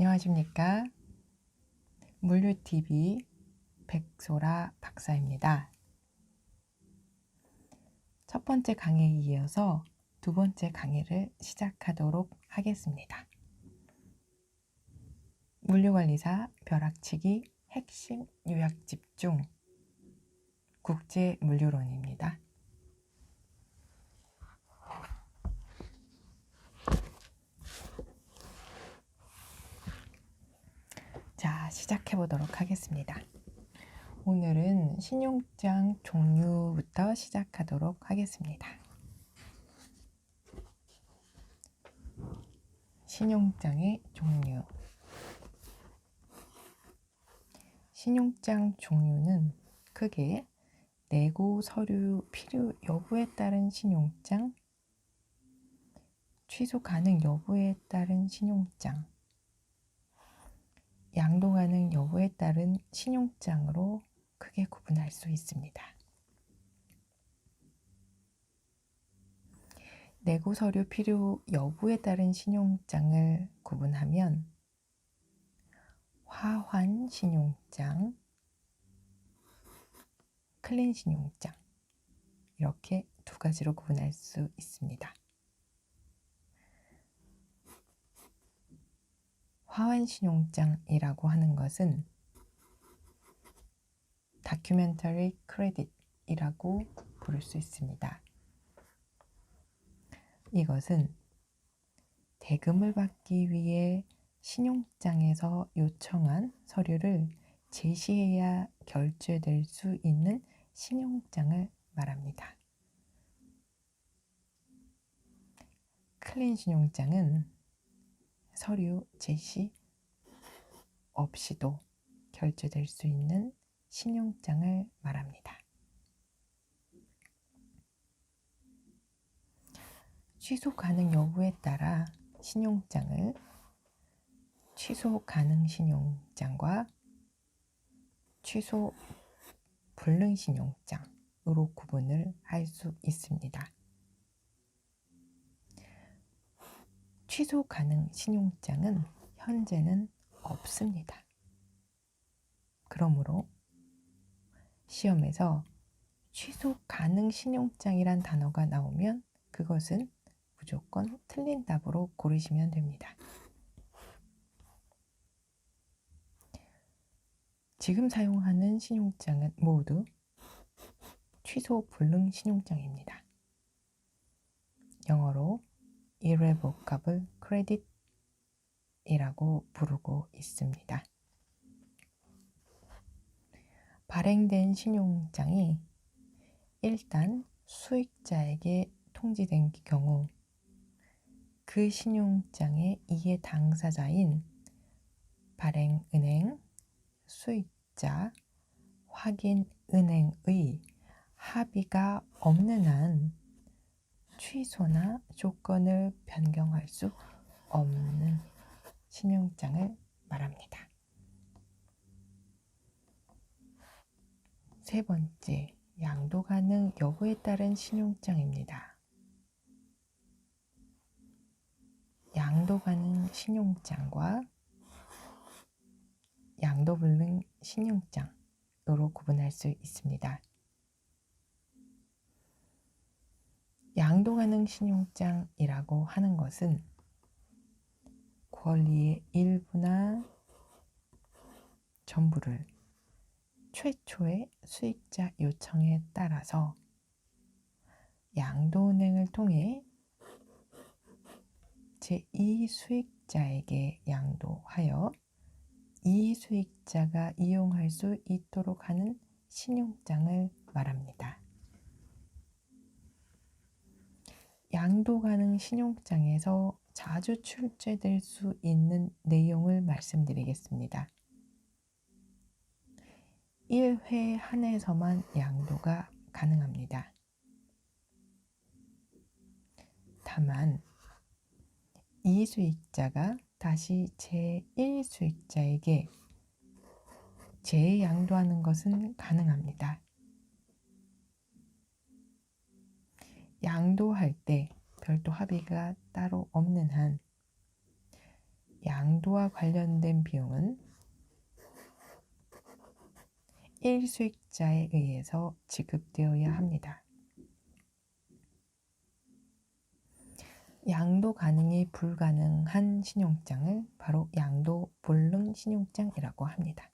안녕하십니까. 물류TV 백소라 박사입니다. 첫 번째 강의에 이어서 두 번째 강의를 시작하도록 하겠습니다. 물류관리사 벼락치기 핵심 요약 집중 국제 물류론입니다. 자, 시작해 보도록 하겠습니다. 오늘은 신용장 종류부터 시작하도록 하겠습니다. 신용장의 종류. 신용장 종류는 크게 내고 서류 필요 여부에 따른 신용장, 취소 가능 여부에 따른 신용장, 가능 여부에 따른 신용장으로 크게 구분할 수 있습니다. 내고 서류 필요 여부에 따른 신용장을 구분하면 화환 신용장, 클린 신용장 이렇게 두 가지로 구분할 수 있습니다. 화환 신용장이라고 하는 것은 다큐멘터리 크레딧이라고 부를 수 있습니다. 이것은 대금을 받기 위해 신용장에서 요청한 서류를 제시해야 결제될 수 있는 신용장을 말합니다. 클린 신용장은 서류 제시 없이도 결제될 수 있는 신용장을 말합니다. 취소 가능 여부에 따라 신용장을 취소 가능 신용장과 취소 불능 신용장으로 구분을 할 수 있습니다. 취소 가능 신용장은 현재는 없습니다. 그러므로 시험에서 취소 가능 신용장이란 단어가 나오면 그것은 무조건 틀린 답으로 고르시면 됩니다. 지금 사용하는 신용장은 모두 취소 불능 신용장입니다. 영어로 irrevocable credit이라고 부르고 있습니다. 발행된 신용장이 일단 수익자에게 통지된 경우 그 신용장의 이해 당사자인 발행은행, 수익자, 확인은행의 합의가 없는 한 취소나 조건을 변경할 수 없는 신용장을 말합니다. 세 번째, 양도 가능 여부에 따른 신용장입니다. 양도 가능 신용장과 양도 불능 신용장으로 구분할 수 있습니다. 양도 가능 신용장이라고 하는 것은 권리의 일부나 전부를 최초의 수익자 요청에 따라서 양도은행을 통해 제2 수익자에게 양도하여 이 수익자가 이용할 수 있도록 하는 신용장을 말합니다. 양도 가능 신용장에서 자주 출제될 수 있는 내용을 말씀드리겠습니다. 1회 한해서만 양도가 가능합니다. 다만 이 수익자가 다시 제1 수익자에게 재양도하는 것은 가능합니다. 양도할 때 별도 합의가 따로 없는 한 양도와 관련된 비용은 1수익자에 의해서 지급되어야 합니다. 양도 가능이 불가능한 신용장을 바로 양도 불능 신용장이라고 합니다.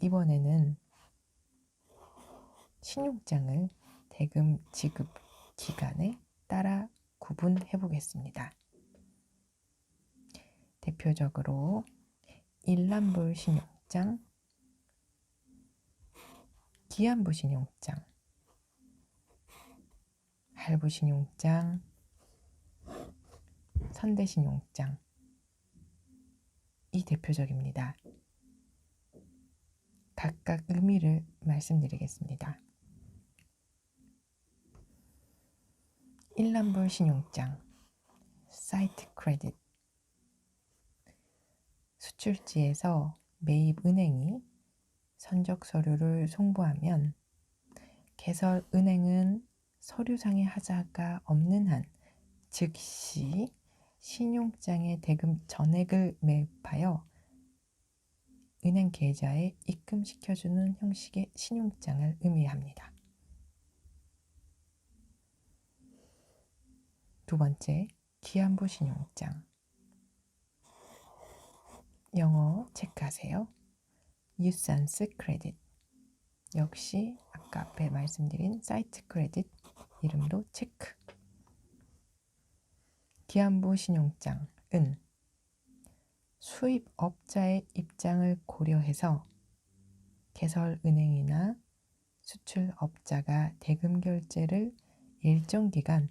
이번에는 신용장을 대금 지급 기간에 따라 구분해 보겠습니다. 대표적으로 일람불 신용장, 기한부 신용장, 할부 신용장, 선대 신용장 이 대표적입니다. 각각 의미를 말씀드리겠습니다. 일람불 신용장, 사이트 크레딧 수출지에서 매입 은행이 선적 서류를 송부하면 개설 은행은 서류상의 하자가 없는 한 즉시 신용장에 대금 전액을 매입하여 은행 계좌에 입금시켜주는 형식의 신용장을 의미합니다. 두 번째, 기한부 신용장. 영어 체크하세요. 유산스 크레딧. 역시 아까 앞에 말씀드린 사이트 크레딧 이름도 체크. 기한부 신용장은 수입업자의 입장을 고려해서 개설은행이나 수출업자가 대금 결제를 일정 기간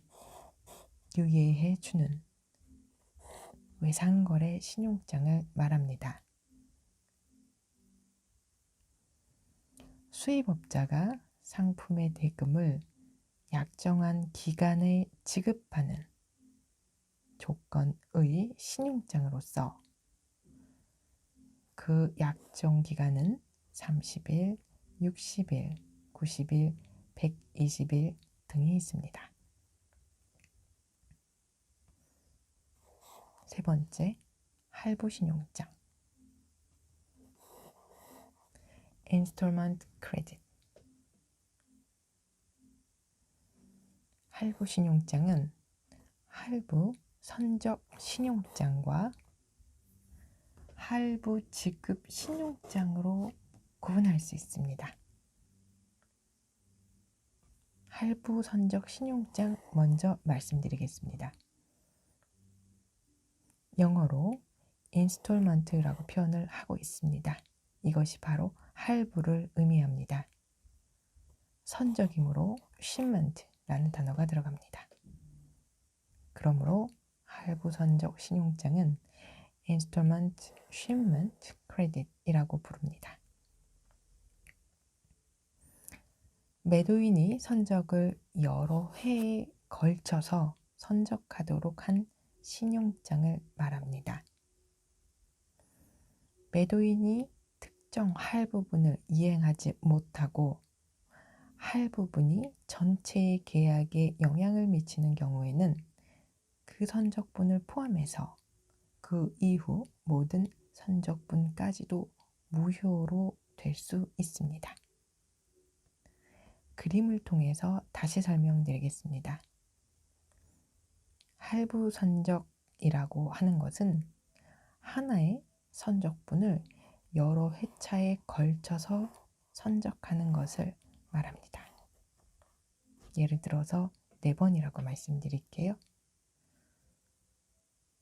유예해 주는 외상거래 신용장을 말합니다. 수입업자가 상품의 대금을 약정한 기간에 지급하는 조건의 신용장으로서 그 약정 기간은 30일, 60일, 90일, 120일 등이 있습니다. 세 번째, 할부 신용장. 인스톨먼트 크레딧. 할부 신용장은 할부 선적 신용장과 할부 지급 신용장으로 구분할 수 있습니다. 할부 선적 신용장 먼저 말씀드리겠습니다. 영어로 인스톨먼트라고 표현을 하고 있습니다. 이것이 바로 할부를 의미합니다. 선적이므로 shipment라는 단어가 들어갑니다. 그러므로 할부 선적 신용장은 인스톨먼트 shipment credit이라고 부릅니다. 매도인이 선적을 여러 해에 걸쳐서 선적하도록 한 신용장을 말합니다. 매도인이 특정 할 부분을 이행하지 못하고 할 부분이 전체의 계약에 영향을 미치는 경우에는 그 선적분을 포함해서 그 이후 모든 선적분까지도 무효로 될 수 있습니다. 그림을 통해서 다시 설명드리겠습니다. 할부 선적이라고 하는 것은 하나의 선적분을 여러 회차에 걸쳐서 선적하는 것을 말합니다. 예를 들어서 네 번이라고 말씀드릴게요.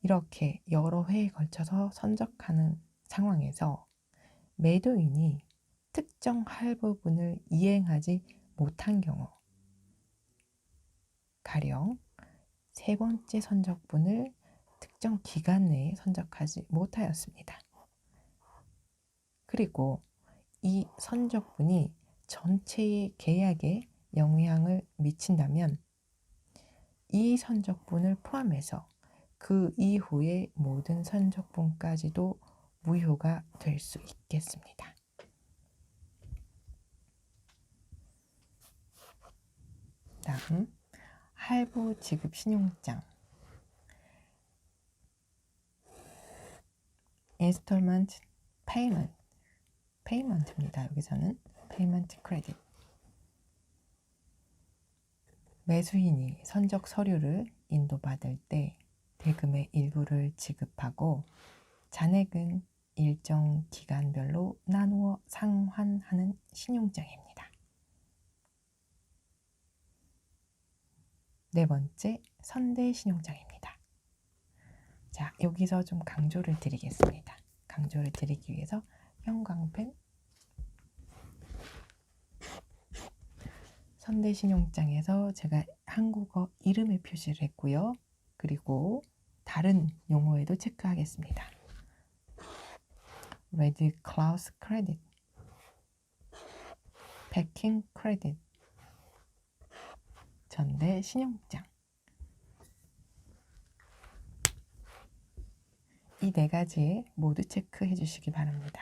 이렇게 여러 회에 걸쳐서 선적하는 상황에서 매도인이 특정 할부분을 이행하지 못한 경우, 가령 세 번째 선적분을 특정 기간 내에 선적하지 못하였습니다. 그리고 이 선적분이 전체의 계약에 영향을 미친다면 이 선적분을 포함해서 그 이후의 모든 선적분까지도 무효가 될 수 있겠습니다. 다음 할부 지급 신용장 인스톨먼트 페이먼트 페이먼트입니다. 여기서는 페이먼트 크레딧 매수인이 선적 서류를 인도받을 때 대금의 일부를 지급하고 잔액은 일정 기간별로 나누어 상환하는 신용장입니다. 네 번째, 선대 신용장입니다. 자, 여기서 좀 강조를 드리겠습니다. 강조를 드리기 위해서 형광펜 선대 신용장에서 제가 한국어 이름의 표시를 했고요. 그리고 다른 용어에도 체크하겠습니다. Red Cloud Credit, Packing Credit, 전대 신용장. 이 네 가지 모두 체크해 주시기 바랍니다.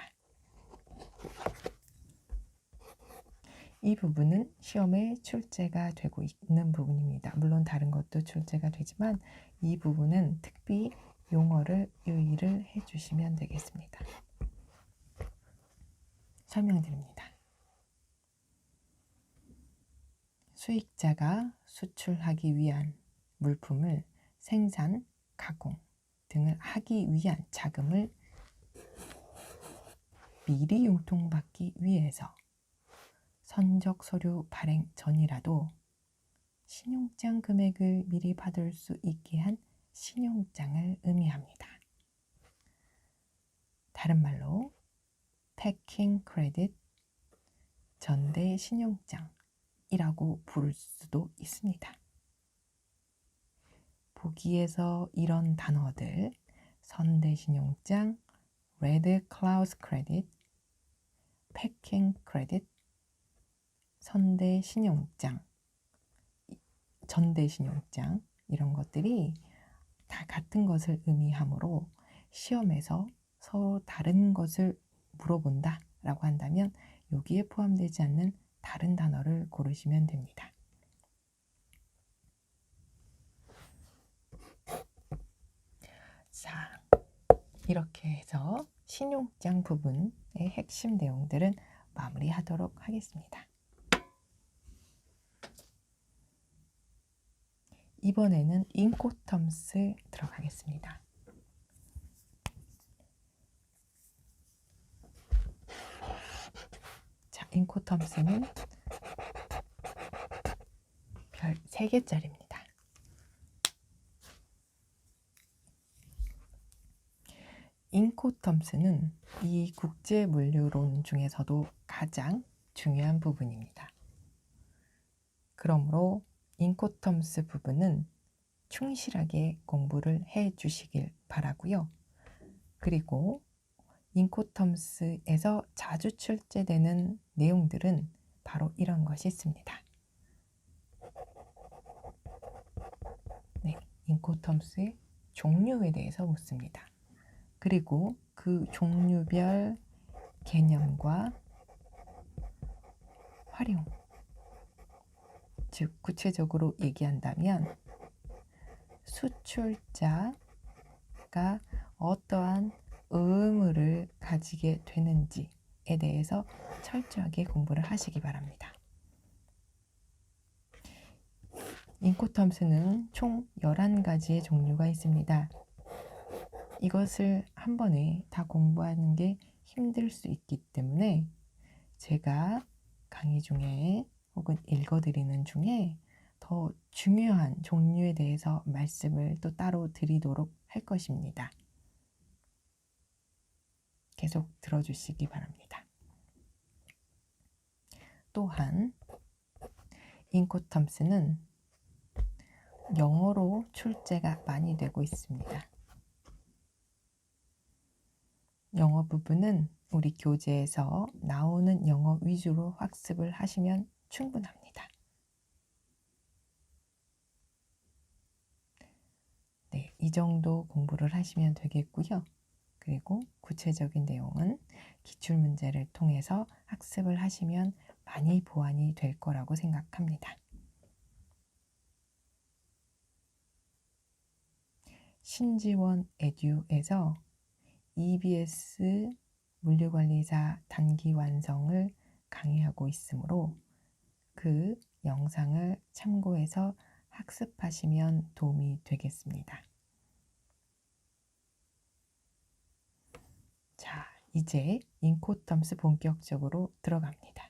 이 부분은 시험에 출제가 되고 있는 부분입니다. 물론 다른 것도 출제가 되지만 이 부분은 특히 용어를 유의를 해 주시면 되겠습니다. 설명드립니다. 수익자가 수출하기 위한 물품을 생산, 가공 등을 하기 위한 자금을 미리 융통받기 위해서 선적 서류 발행 전이라도 신용장 금액을 미리 받을 수 있게 한 신용장을 의미합니다. 다른 말로 패킹 크레딧 전대 신용장 이라고 부를 수도 있습니다. 보기에서 이런 단어들 선대 신용장, 레드 클라우스 크레딧, 패킹 크레딧, 선대 신용장, 전대 신용장 이런 것들이 다 같은 것을 의미하므로 시험에서 서로 다른 것을 물어본다 라고 한다면 여기에 포함되지 않는 다른 단어를 고르시면 됩니다. 자, 이렇게 해서 신용장 부분의 핵심 내용들은 마무리하도록 하겠습니다. 이번에는 인코텀스 들어가겠습니다. 자, 인코텀스는 별 3개짜리입니다. 인코텀스는 이 국제 물류론 중에서도 가장 중요한 부분입니다. 그러므로 인코텀스 부분은 충실하게 공부를 해 주시길 바라고요. 그리고 인코텀스에서 자주 출제되는 내용들은 바로 이런 것이 있습니다. 네, 인코텀스의 종류에 대해서 묻습니다. 그리고 그 종류별 개념과 활용, 즉 구체적으로 얘기한다면 수출자가 어떠한 의무를 가지게 되는지에 대해서 철저하게 공부를 하시기 바랍니다. 인코텀스는 총 11가지의 종류가 있습니다. 이것을 한 번에 다 공부하는 게 힘들 수 있기 때문에 제가 강의 중에 혹은 읽어드리는 중에 더 중요한 종류에 대해서 말씀을 또 따로 드리도록 할 것입니다. 계속 들어주시기 바랍니다. 또한 인코텀스는 영어로 출제가 많이 되고 있습니다. 영어 부분은 우리 교재에서 나오는 영어 위주로 학습을 하시면 충분합니다. 네, 이 정도 공부를 하시면 되겠고요. 그리고 구체적인 내용은 기출문제를 통해서 학습을 하시면 많이 보완이 될 거라고 생각합니다. 신지원 에듀에서 EBS 물류관리사 단기 완성을 강의하고 있으므로 그 영상을 참고해서 학습하시면 도움이 되겠습니다. 자, 이제 인코텀스 본격적으로 들어갑니다.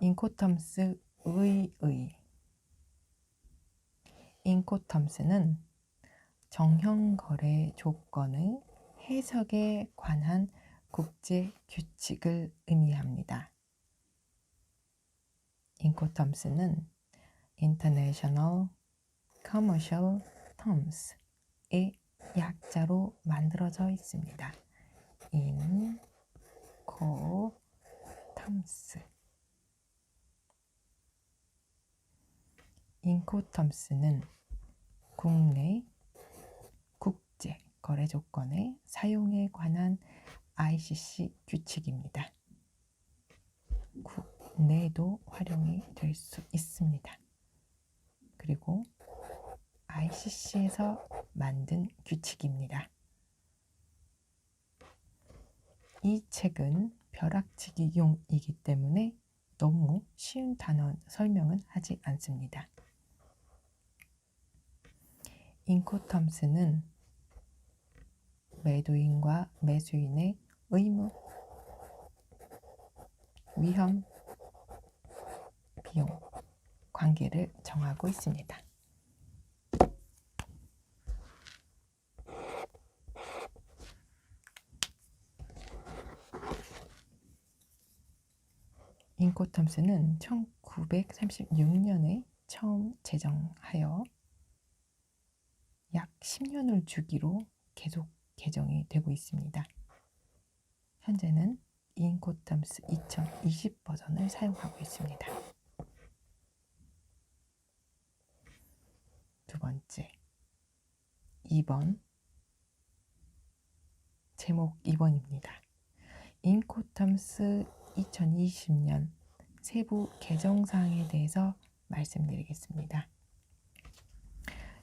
인코텀스 의 의 인코텀스는 정형거래 조건의 해석에 관한 국제 규칙을 의미합니다. 인코텀스는 International Commercial Terms 의 약자로 만들어져 있습니다. 인코텀스 인코텀스는 국내 국제 거래 조건의 사용에 관한 ICC 규칙입니다. 국내에도 활용이 될 수 있습니다. 그리고 ICC에서 만든 규칙입니다. 이 책은 벼락치기용이기 때문에 너무 쉬운 단어 설명은 하지 않습니다. 인코텀스는 매도인과 매수인의 의무, 위험, 비용, 관계를 정하고 있습니다. 인코텀스는 1936년에 처음 제정하여 약 10년을 주기로 계속 개정이 되고 있습니다. 현재는 인코텀스 2020 버전을 사용하고 있습니다. 두 번째, 2번 제목 2번입니다. 인코텀스 2020년 세부 개정 사항에 대해서 말씀드리겠습니다.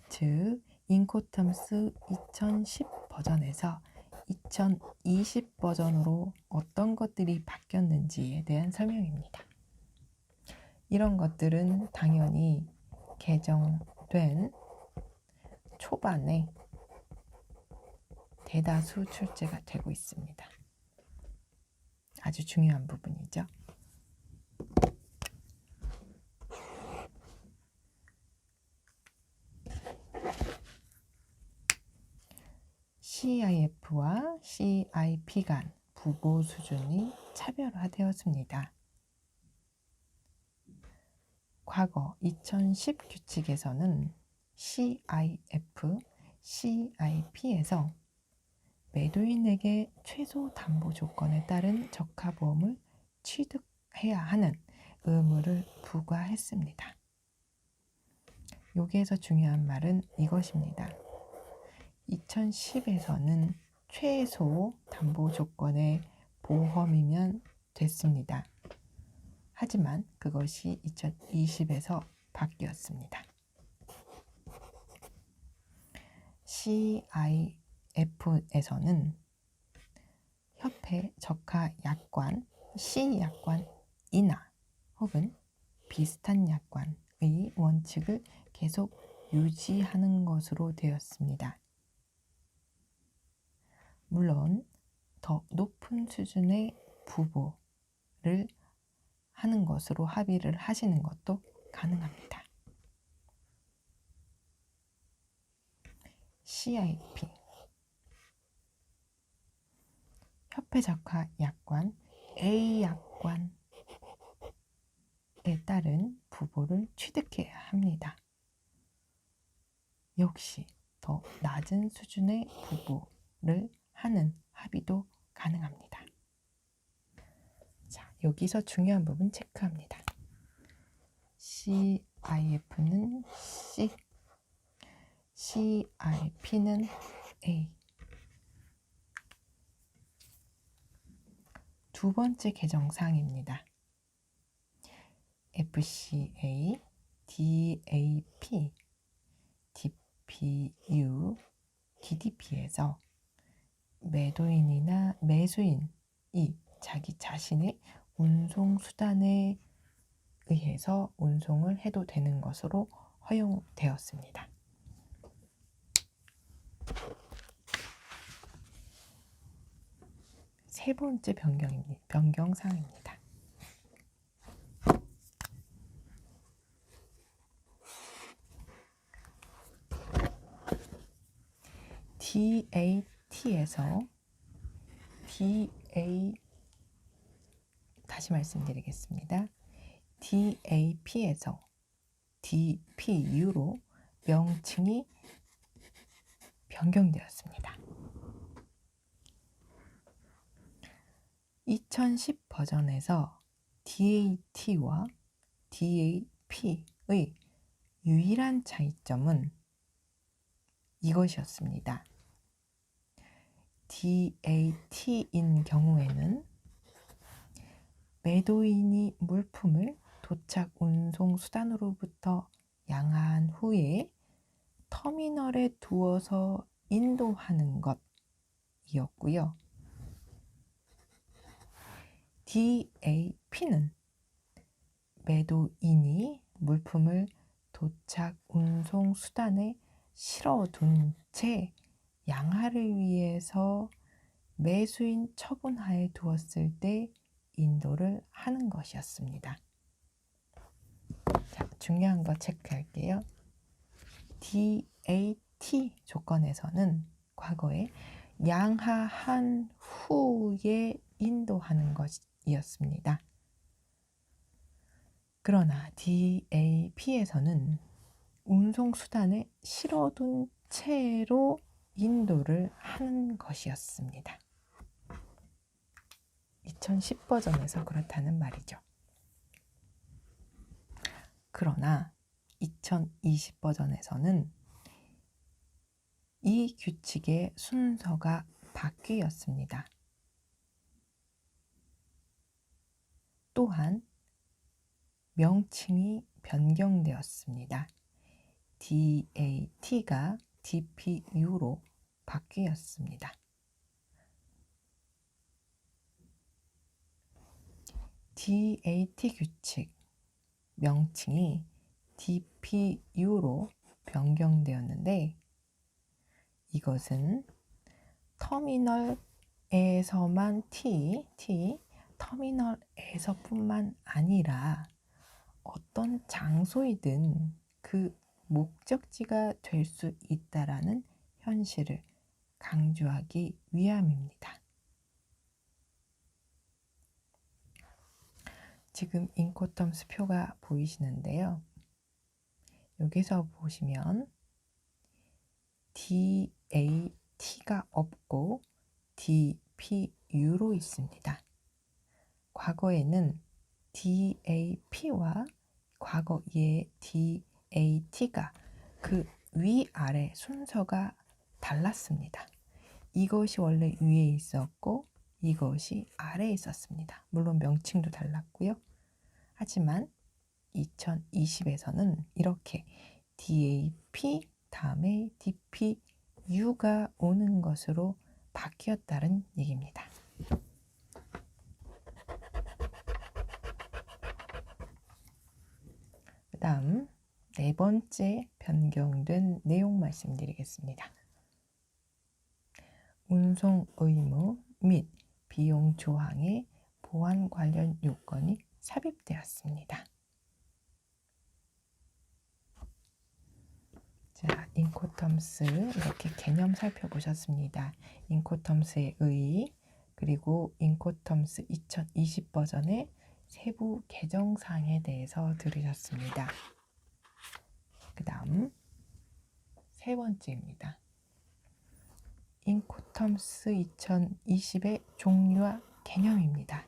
즉 인코텀스 2010 버전에서 2020 버전으로 어떤 것들이 바뀌었는지에 대한 설명입니다. 이런 것들은 당연히 개정된 초반에 대다수 출제가 되고 있습니다. 아주 중요한 부분이죠. CIF와 CIP 간 부고 수준이 차별화되었습니다. 과거 2010 규칙에서는 CIF, CIP에서 매도인에게 최소 담보 조건에 따른 적합보험을 취득해야 하는 의무를 부과했습니다. 여기에서 중요한 말은 이것입니다. 2010에서는 최소 담보 조건의 보험이면 됐습니다. 하지만 그것이 2020에서 바뀌었습니다. CIF에서는 협회 적하 약관, C약관 이나 혹은 비슷한 약관의 원칙을 계속 유지하는 것으로 되었습니다. 물론 더 높은 수준의 부보를 하는 것으로 합의를 하시는 것도 가능합니다. CIP 협회 적화 약관 A 약관에 따른 부보를 취득해야 합니다. 역시 더 낮은 수준의 부보를 하는 합의도 가능합니다. 자, 여기서 중요한 부분 체크합니다. CIF는 C, CIP는 A. 두 번째 개정사항입니다. FCA, DAP, DPU, DDP에서 매도인이나 매수인이 자기 자신의 운송 수단에 의해서 운송을 해도 되는 것으로 허용되었습니다. 세 번째 변경입니다. 변경 사항입니다. DAT에서 DA 다시 말씀드리겠습니다. DAP에서 DPU로 명칭이 변경되었습니다. 2010 버전에서 DAT와 DAP의 유일한 차이점은 이것이었습니다. DAT인 경우에는 매도인이 물품을 도착 운송 수단으로부터 양하한 후에 터미널에 두어서 인도하는 것이었고요. DAP는 매도인이 물품을 도착 운송 수단에 실어둔 채 양하를 위해서 매수인 처분하에 두었을 때 인도를 하는 것이었습니다. 자, 중요한 거 체크할게요. DAT 조건에서는 과거에 양하한 후에 인도하는 것이 었습니다. 그러나 DAP에서는 운송수단에 실어둔 채로 인도를 하는 것이었습니다. 2010 버전에서 그렇다는 말이죠. 그러나 2020 버전에서는 이 규칙의 순서가 바뀌었습니다. 또한 명칭이 변경되었습니다. DAT가 DPU로 바뀌었습니다. DAT 규칙 명칭이 DPU로 변경되었는데 이것은 터미널에서만 T, T, 터미널에서뿐만 아니라 어떤 장소이든 그 목적지가 될 수 있다라는 현실을 강조하기 위함입니다. 지금 인코텀스 표가 보이시는데요. 여기서 보시면 DAT가 없고 DPU로 있습니다. 과거에는 DAP와 과거의 DAT가 그 위아래 순서가 달랐습니다. 이것이 원래 위에 있었고 이것이 아래에 있었습니다. 물론 명칭도 달랐고요. 하지만 2020에서는 이렇게 DAP 다음에 DPU가 오는 것으로 바뀌었다는 얘기입니다. 다음 네 번째 변경된 내용 말씀드리겠습니다. 운송 의무 및 비용 조항의 보안 관련 요건이 삽입되었습니다. 자, 인코텀스 이렇게 개념 살펴보셨습니다. 인코텀스의 의 그리고 인코텀스 2020 버전의 세부 개정사항에 대해서 들으셨습니다. 그 다음 세 번째입니다. 인코텀스 2020의 종류와 개념입니다.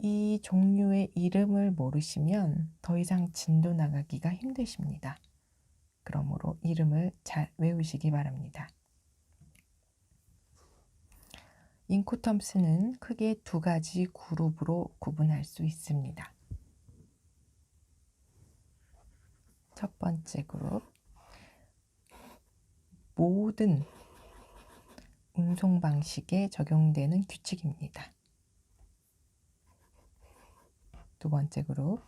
이 종류의 이름을 모르시면 더 이상 진도 나가기가 힘드십니다. 그러므로 이름을 잘 외우시기 바랍니다. 인코텀스는 크게 두 가지 그룹으로 구분할 수 있습니다. 첫 번째 그룹 모든 운송 방식에 적용되는 규칙입니다. 두 번째 그룹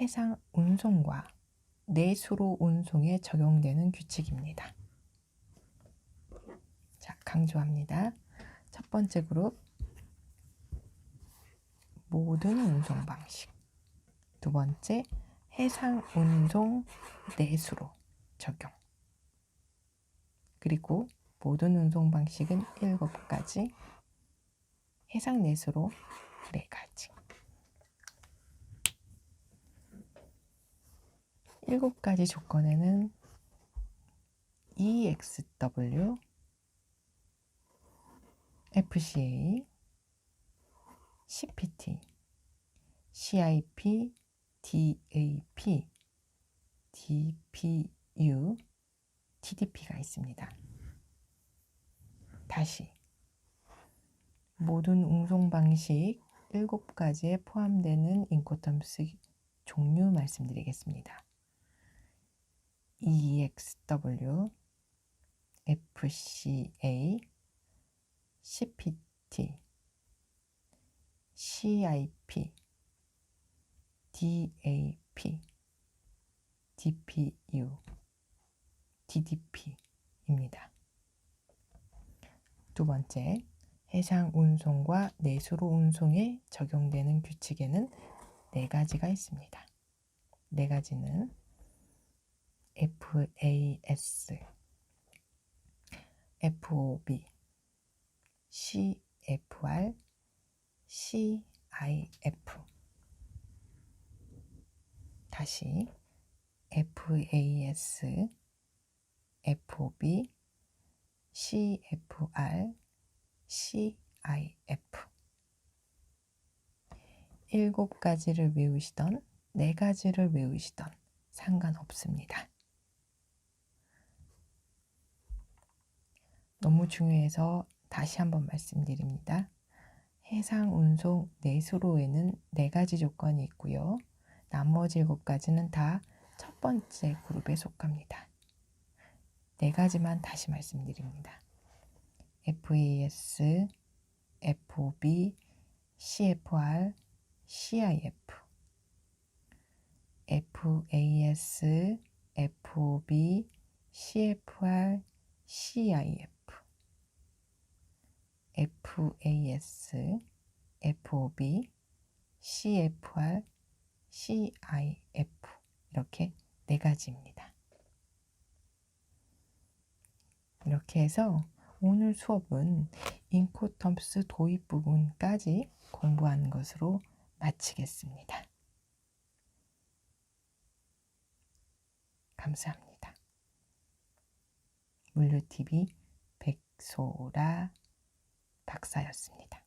해상 운송과 내수로 운송에 적용되는 규칙입니다. 자, 강조합니다. 첫 번째 그룹 모든 운송 방식. 두 번째 해상 운송 내수로 적용. 그리고 모든 운송 방식은 일곱 가지, 해상 내수로 네 가지. 일곱 가지 조건에는 EXW, FCA, CPT, CIP, DAP, DPU, TDP가 있습니다. 다시 모든 운송 방식 7가지에 포함되는 인코텀스 종류 말씀드리겠습니다. EXW, FCA, CPT, CIP, DAP, DPU, DDP입니다. 두 번째, 해상 운송과 내수로 운송에 적용되는 규칙에는 네 가지가 있습니다. 네 가지는 FAS, FOB, CFR, CIF. 다시 FAS, FOB, CFR, CIF. 일곱 가지를 외우시던 네 가지를 외우시던 상관없습니다. 너무 중요해서 다시 한번 말씀드립니다. 해상 운송 내수로에는 네 가지 조건이 있고요. 나머지 일곱 가지는 다 첫 번째 그룹에 속합니다. 네 가지만 다시 말씀드립니다. FAS, FOB, CFR, CIF, FAS, FOB, CFR, CIF, FAS, FOB, CFR, CIF 이렇게 네 가지입니다. 이렇게 해서 오늘 수업은 인코텀스 도입 부분까지 공부하는 것으로 마치겠습니다. 감사합니다. 물류TV 백소라 박사였습니다.